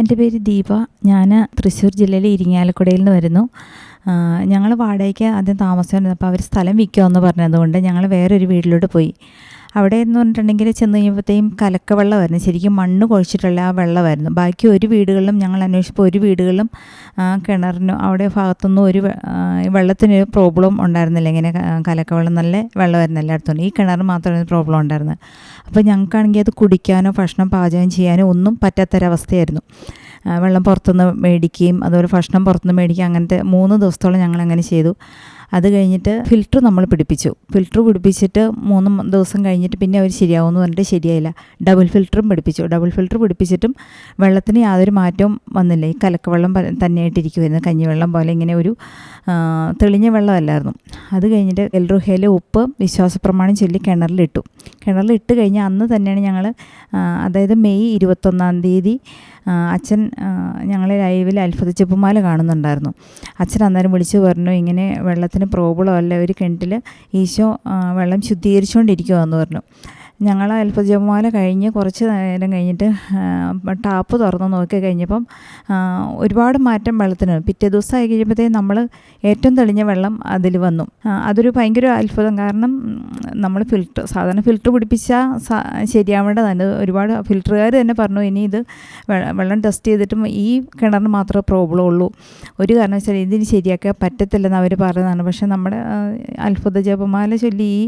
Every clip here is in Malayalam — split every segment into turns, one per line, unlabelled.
എന്റെ പേര് ദീപ. ഞാൻ തൃശ്ശൂർ ജില്ലയിലെ ഇരിങ്ങാലക്കുടയിൽ നിന്ന് വരുന്നു. ഞങ്ങൾ വാടകയ്ക്ക് ആദ്യം താമസിച്ചിരുന്നു അപ്പോൾ അവർ സ്ഥലം വിൽക്കുമെന്ന് പറഞ്ഞതുകൊണ്ട് ഞങ്ങൾ വേറൊരു വീട്ടിലോട്ട് പോയി. അവിടെ എന്ന് പറഞ്ഞിട്ടുണ്ടെങ്കിൽ ചെന്ന് കഴിഞ്ഞപ്പോഴത്തേക്കും കലക്ക വെള്ളമായിരുന്നു. ശരിക്കും മണ്ണ് കുഴച്ചിട്ടുള്ള ആ വെള്ളമായിരുന്നു. ബാക്കി ഒരു വീടുകളിലും ഞങ്ങൾ അന്വേഷിച്ചപ്പോൾ ഒരു വീടുകളിലും കിണറിനും അവിടെ ഭാഗത്തൊന്നും ഒരു വെള്ളത്തിന് പ്രോബ്ലം ഉണ്ടായിരുന്നില്ല. ഇങ്ങനെ കലക്ക വെള്ളം നല്ല വെള്ളമായിരുന്നു എല്ലായിടത്തും. ഈ കിണറിന് മാത്രമേ പ്രോബ്ലം ഉണ്ടായിരുന്നത്. അപ്പോൾ ഞങ്ങൾക്കാണെങ്കിൽ അത് കുടിക്കാനോ ഭക്ഷണം പാചകം ചെയ്യാനോ ഒന്നും പറ്റാത്തൊരവസ്ഥയായിരുന്നു. വെള്ളം പുറത്തുനിന്ന് മേടിക്കുകയും അതുപോലെ ഭക്ഷണം പുറത്തുനിന്ന് മേടിക്കുകയും അങ്ങനത്തെ മൂന്ന് ദിവസത്തോളം ഞങ്ങൾ അങ്ങനെ ചെയ്തു. അത് കഴിഞ്ഞിട്ട് ഫിൽറ്റർ നമ്മൾ പിടിപ്പിച്ചു. ഫിൽറ്റർ പിടിപ്പിച്ചിട്ട് മൂന്ന് ദിവസം കഴിഞ്ഞിട്ട് പിന്നെ അവർ ശരിയാവുമെന്ന് പറഞ്ഞിട്ട് ശരിയായില്ല. ഡബിൾ ഫിൽറ്ററും പിടിപ്പിച്ചു. ഡബിൾ ഫിൽറ്റർ പിടിപ്പിച്ചിട്ടും വെള്ളത്തിന് യാതൊരു മാറ്റവും വന്നില്ല. ഈ കലക്കവെള്ളം തന്നെയായിട്ടിരിക്കുമായിരുന്നു കഞ്ഞിവെള്ളം പോലെ ഇങ്ങനെ ഒരു തെളിഞ്ഞ വെള്ളമല്ലായിരുന്നു. അത് കഴിഞ്ഞിട്ട് എൽറുഹയിലെ ഉപ്പ് വിശ്വാസപ്രമാണം ചൊല്ലി കിണറിലിട്ടു. കിണറിലിട്ട് കഴിഞ്ഞാൽ അന്ന് തന്നെയാണ് ഞങ്ങൾ അതായത് മെയ് ഇരുപത്തൊന്നാം തീയതി അച്ഛൻ ഞങ്ങളെ ലൈവിൽ അത്ഭുത ചെപ്പുമാല കാണുന്നുണ്ടായിരുന്നു. അച്ഛൻ അന്നേരം വിളിച്ചു പറഞ്ഞു ഇങ്ങനെ വെള്ളത്തിന് പ്രോബ്ലം അല്ല ഒരു കിണറ്റിൽ ഈശോ വെള്ളം ശുദ്ധീകരിച്ചുകൊണ്ടിരിക്കുമെന്ന് പറഞ്ഞു. ഞങ്ങൾ അൽപ്പജപമാല കഴിഞ്ഞ് കുറച്ച് നേരം കഴിഞ്ഞിട്ട് ടാപ്പ് തുറന്ന് നോക്കി കഴിഞ്ഞപ്പം ഒരുപാട് മാറ്റം വെള്ളത്തിന് പിറ്റേ ദിവസം ആയി കഴിയുമ്പോഴത്തേക്കും നമ്മൾ ഏറ്റവും തെളിഞ്ഞ വെള്ളം അതിൽ വന്നു. അതൊരു ഭയങ്കര അത്ഭുതം. കാരണം നമ്മൾ ഫിൽറ്റർ സാധാരണ ഫിൽറ്റർ പിടിപ്പിച്ചാൽ ശരിയാവേണ്ടതാണ് ഒരുപാട് ഫിൽറ്ററുകാർ തന്നെ പറഞ്ഞു ഇനി ഇത് വെള്ളം ടെസ്റ്റ് ചെയ്തിട്ടും ഈ കിണറിന് മാത്രമേ പ്രോബ്ലം ഉള്ളൂ. ഒരു കാരണം വെച്ചാൽ ഇതിന് ശരിയാക്കാൻ പറ്റത്തില്ലെന്ന് അവർ പറയുന്നതാണ്. പക്ഷേ നമ്മുടെ അത്ഭുത ജപമാല ചൊല്ലി ഈ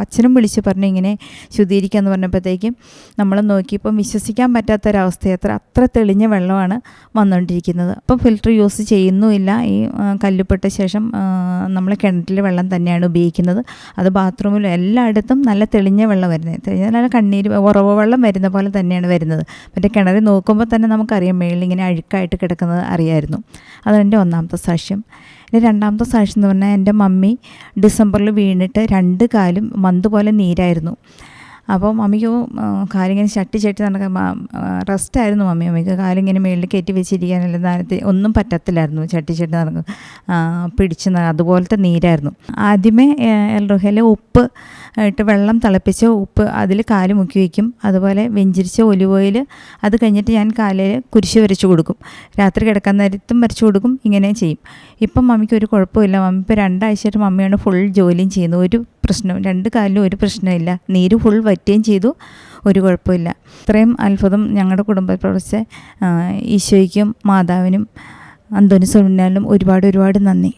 അച്ഛനും വിളിച്ച് പറഞ്ഞു ഇങ്ങനെ അതിനെ ശുദ്ധീകരിക്കുക എന്ന് പറഞ്ഞപ്പോഴത്തേക്കും നമ്മൾ നോക്കിയപ്പം വിശ്വസിക്കാൻ പറ്റാത്തൊരവസ്ഥ അത്ര അത്ര തെളിഞ്ഞ വെള്ളമാണ് വന്നുകൊണ്ടിരിക്കുന്നത് അപ്പം ഫിൽറ്റർ യൂസ് ചെയ്യുന്നുമില്ല. ഈ കല്ലുപ്പെട്ട ശേഷം നമ്മൾ കിണറ്റിലെ വെള്ളം തന്നെയാണ് ഉപയോഗിക്കുന്നത്. അത് ബാത്റൂമിലും എല്ലായിടത്തും നല്ല തെളിഞ്ഞ വെള്ളം വരുന്നത്. തെളിഞ്ഞ നല്ല കണ്ണീര് ഉറവ് വെള്ളം വരുന്ന പോലെ തന്നെയാണ് വരുന്നത്. മറ്റേ കിണറിൽ നോക്കുമ്പോൾ തന്നെ നമുക്കറിയാം മേളിൽ ഇങ്ങനെ അഴുക്കായിട്ട് കിടക്കുന്നത് അറിയായിരുന്നു. അതെന്റെ ഒന്നാമത്തെ സാക്ഷ്യം. എന്റെ രണ്ടാമത്തെ സാക്ഷ്യം എന്ന് പറഞ്ഞാൽ എന്റെ മമ്മി ഡിസംബറിൽ വീണിട്ട് രണ്ട് കാലും മന്ത് പോലെ നീരായിരുന്നു. അപ്പോൾ മമ്മിക്ക് കാലിങ്ങനെ ചട്ടി ചട്ടി നടക്കാൻ റെസ്റ്റായിരുന്നു മമ്മി. മമ്മിക്ക് കാലിങ്ങനെ മേളിൽ കയറ്റി വെച്ചിരിക്കാനല്ല നേരത്തെ ഒന്നും പറ്റത്തില്ലായിരുന്നു ചട്ടി ചട്ടി നടക്കും പിടിച്ച് അതുപോലത്തെ നീരായിരുന്നു. ആദ്യമേ എൽറുഹയിൽ ഉപ്പ് ഇട്ട് വെള്ളം തിളപ്പിച്ച ഉപ്പ് അതിൽ കാൽ മുക്കി വയ്ക്കും. അതുപോലെ വെഞ്ചിരിച്ച ഒലിവ് ഓയിൽ അത് കഴിഞ്ഞിട്ട് ഞാൻ കാലിൽ കുരിശ് വരച്ചു കൊടുക്കും. രാത്രി കിടക്കാൻ നേരത്തും വരച്ചു കൊടുക്കും ഇങ്ങനെ ചെയ്യും. ഇപ്പം മമ്മിക്ക് ഒരു കുഴപ്പമില്ല. മമ്മി ഇപ്പോൾ രണ്ടാഴ്ചയായിട്ട് മമ്മിയാണ് ഫുൾ ജോലിയും ചെയ്യുന്നത്. ഒരു പ്രശ്നവും രണ്ട് കാലിലും ഒരു പ്രശ്നമില്ല. നീര് ഫുൾ വറ്റുകയും ചെയ്തു. ഒരു കുഴപ്പമില്ല ഇത്രയും അത്ഭുതം ഞങ്ങളുടെ കുടുംബത്തിൽ പ്രവർത്തിച്ച ഈശോയ്ക്കും മാതാവിനും അന്തോനി സുനാലിനും ഒരുപാട് ഒരുപാട് നന്ദി.